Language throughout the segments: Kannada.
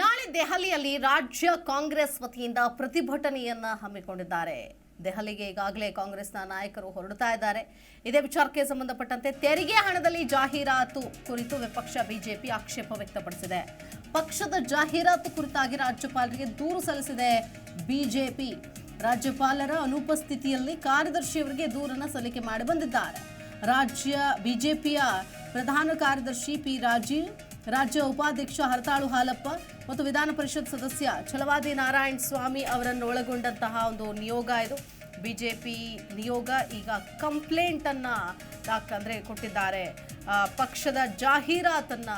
ನಾಳೆ ದೆಹಲಿಯಲ್ಲಿ ರಾಜ್ಯ ಕಾಂಗ್ರೆಸ್ ವತಿಯಿಂದ ಪ್ರತಿಭಟನೆಯನ್ನ ಹಮ್ಮಿಕೊಂಡಿದ್ದಾರೆ. ದೆಹಲಿಗೆ ಈಗಾಗಲೇ ಕಾಂಗ್ರೆಸ್ನ ನಾಯಕರು ಹೊರಡ್ತಾ ಇದ್ದಾರೆ. ಇದೇ ವಿಚಾರಕ್ಕೆ ಸಂಬಂಧಪಟ್ಟಂತೆ ತೆರಿಗೆ ಹಣದಲ್ಲಿ ಜಾಹೀರಾತು ಕುರಿತು ವಿಪಕ್ಷ ಬಿಜೆಪಿ ಆಕ್ಷೇಪ ವ್ಯಕ್ತಪಡಿಸಿದೆ. ಪಕ್ಷದ ಜಾಹೀರಾತು ಕುರಿತಾಗಿ ರಾಜ್ಯಪಾಲರಿಗೆ ದೂರು ಸಲ್ಲಿಸಿದೆ ಬಿಜೆಪಿ. ರಾಜ್ಯಪಾಲರ ಅನುಪಸ್ಥಿತಿಯಲ್ಲಿ ಕಾರ್ಯದರ್ಶಿಯವರಿಗೆ ದೂರನ್ನು ಸಲ್ಲಿಕೆ ಮಾಡಿ ಬಂದಿದ್ದಾರೆ. ರಾಜ್ಯ ಬಿಜೆಪಿಯ ಪ್ರಧಾನ ಕಾರ್ಯದರ್ಶಿ ಪಿ ರಾಜೀವ್ ರಾಜ್ಯ ಉಪಾಧ್ಯಕ್ಷ ಹರತಾಳು ಹಾಲಪ್ಪ ಮತ್ತು ವಿಧಾನ ಪರಿಷತ್ ಸದಸ್ಯ ಛಲವಾದಿ ನಾರಾಯಣ ಸ್ವಾಮಿ ಅವರನ್ನು ಒಳಗೊಂಡಂತಹ ಒಂದು ನಿಯೋಗ ಇದು. ಬಿಜೆಪಿ ನಿಯೋಗ ಈಗ ಕಂಪ್ಲೇಂಟನ್ನು ಅಂದರೆ ಕೊಟ್ಟಿದ್ದಾರೆ. ಪಕ್ಷದ ಜಾಹೀರಾತನ್ನ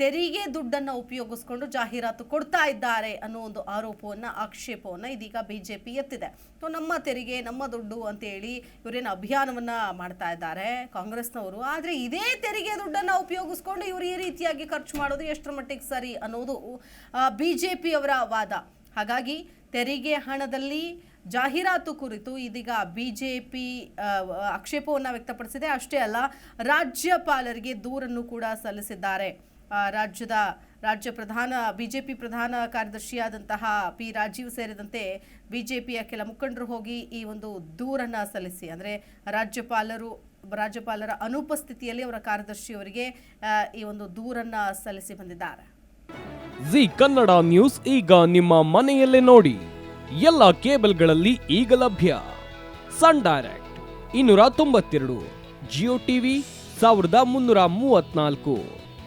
ತೆರಿಗೆ ದುಡ್ಡನ್ನ ಉಪಯೋಗಿಸ್ಕೊಂಡು ಜಾಹೀರಾತು ಕೊಡ್ತಾ ಇದ್ದಾರೆ ಅನ್ನೋ ಒಂದು ಆರೋಪವನ್ನ, ಆಕ್ಷೇಪವನ್ನ ಇದೀಗ ಬಿಜೆಪಿ ಎತ್ತಿದೆ. ಸೊ, ನಮ್ಮ ತೆರಿಗೆ, ನಮ್ಮ ದುಡ್ಡು ಅಂತೇಳಿ ಇವರೇನು ಅಭಿಯಾನವನ್ನ ಮಾಡ್ತಾ ಇದ್ದಾರೆ ಕಾಂಗ್ರೆಸ್ನವರು. ಆದ್ರೆ ಇದೇ ತೆರಿಗೆ ದುಡ್ಡನ್ನ ಉಪಯೋಗಿಸ್ಕೊಂಡು ಇವರು ಈ ರೀತಿಯಾಗಿ ಖರ್ಚು ಮಾಡೋದು ಎಷ್ಟರ ಮಟ್ಟಿಗೆ ಸರಿ ಅನ್ನೋದು ಬಿಜೆಪಿ ಅವರ ವಾದ. ಹಾಗಾಗಿ ತೆರಿಗೆ ಹಣದಲ್ಲಿ ಜಾಹೀರಾತು ಕುರಿತು ಇದೀಗ ಬಿ ಜೆ ಪಿ ಆಕ್ಷೇಪವನ್ನು ವ್ಯಕ್ತಪಡಿಸಿದೆ. ಅಷ್ಟೇ ಅಲ್ಲ, ರಾಜ್ಯಪಾಲರಿಗೆ ದೂರನ್ನು ಕೂಡ ಸಲ್ಲಿಸಿದ್ದಾರೆ. ರಾಜ್ಯದ ರಾಜ್ಯ ಪ್ರಧಾನ, ಬಿಜೆಪಿ ಪ್ರಧಾನ ಕಾರ್ಯದರ್ಶಿಯಾದಂತಹ ಪಿ ರಾಜೀವ್ ಸೇರಿದಂತೆ ಬಿಜೆಪಿಯ ಕೆಲ ಮುಖಂಡರು ಹೋಗಿ ಈ ಒಂದು ದೂರನ್ನು ಸಲ್ಲಿಸಿ. ಅಂದರೆ ರಾಜ್ಯಪಾಲರು, ರಾಜ್ಯಪಾಲರ ಅನುಪಸ್ಥಿತಿಯಲ್ಲಿ ಅವರ ಕಾರ್ಯದರ್ಶಿಯವರಿಗೆ ಈ ಒಂದು ದೂರನ್ನು ಸಲ್ಲಿಸಿ ಬಂದಿದ್ದಾರೆ. ಜಿ ಕನ್ನಡ ನ್ಯೂಸ್ ಈಗ ನಿಮ್ಮ ಮನೆಯಲ್ಲೇ ನೋಡಿ. ಎಲ್ಲ ಕೇಬಲ್ಗಳಲ್ಲಿ ಈಗ ಲಭ್ಯ. ಸನ್ ಡೈರೆಕ್ಟ್ ಇನ್ನೂರ ತೊಂಬತ್ತೆರಡು, ಜಿಯೋ ಟಿವಿ ಸಾವಿರದ ಮುನ್ನೂರ ಮೂವತ್ನಾಲ್ಕು.